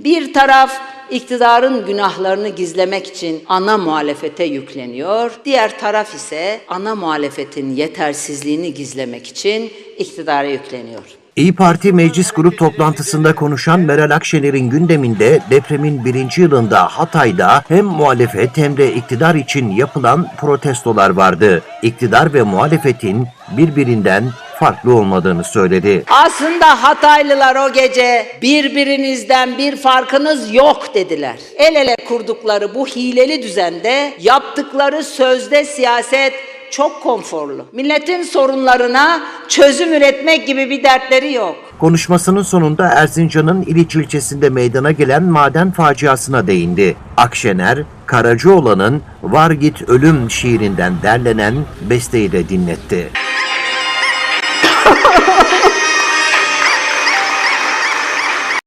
Bir taraf iktidarın günahlarını gizlemek için ana muhalefete yükleniyor. Diğer taraf ise ana muhalefetin yetersizliğini gizlemek için iktidara yükleniyor. İyi Parti meclis grup toplantısında konuşan Meral Akşener'in gündeminde depremin birinci yılında Hatay'da hem muhalefet hem de iktidar için yapılan protestolar vardı. İktidar ve muhalefetin birbirinden farklı olmadığını söyledi. Aslında Hataylılar o gece birbirinizden bir farkınız yok dediler. El ele kurdukları bu hileli düzende yaptıkları sözde siyaset çok konforlu. Milletin sorunlarına çözüm üretmek gibi bir dertleri yok. Konuşmasının sonunda Erzincan'ın İliç ilçesinde meydana gelen maden faciasına değindi. Akşener, Karacaoğlan'ın Var Git Ölüm şiirinden derlenen besteyi de dinletti.